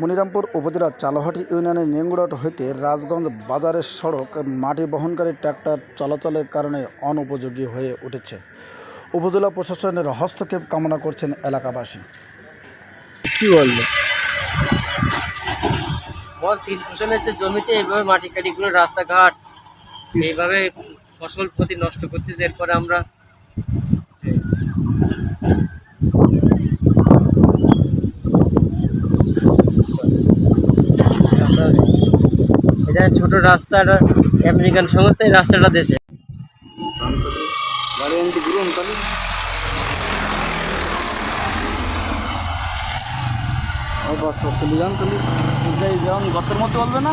মনিরামপুর উপজেলার চালহাটি ইউনিয়নের নেঙ্গুড়াট হইতে রাজগঞ্জ বাজারের সড়ক মাটি বহনকারী ট্রাক্টর চলাচলের কারণে অনুপযোগী হয়ে উঠেছে। উপজেলা প্রশাসনের হস্তক্ষেপ কামনা করছেন এলাকাবাসী। কি বলল? বল তিন ফসলের যে জমিতে এইভাবে মাটি কাটিগুলো রাস্তাঘাট এইভাবে ফসল প্রতি নষ্ট করতেছে এরপরে আমরা এটা ছোট রাস্তাটা আমেরিকান সংস্থা এই রাস্তাটা দেশে। বাস বাস চলে যান যেমন গর্তের মতো বলবে না?